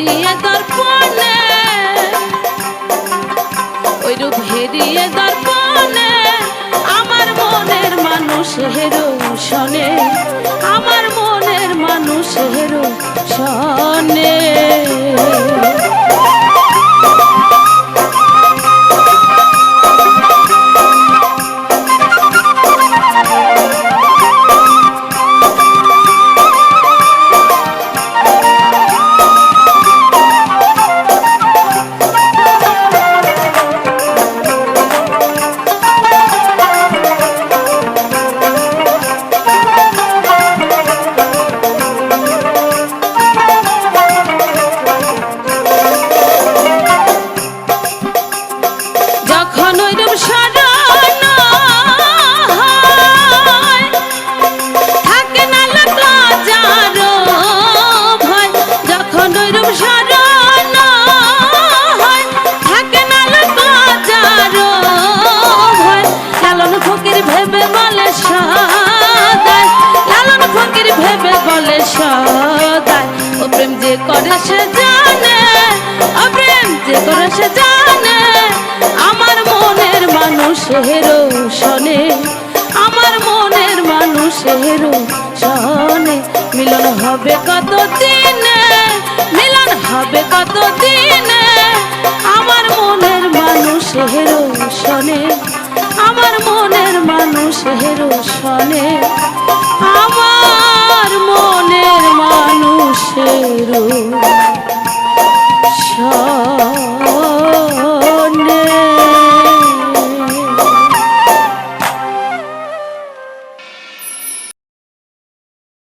হেরিয়ে দর্পণে ওই রূপ হেরিয়ে দর্পণে আমার মনের মানুষ হেরো শনে আমার মনের মানুষ হেরো শনে করে সে জানে প্রেম যে করে জানে, আমার মনের মানুষের শনে আমার মনের মানুষের শনে মিলন হবে কত দিনে মিলন হবে কত দিনে আমার মনের মানুষের শনে আমার মনের মানুষের শনে আমার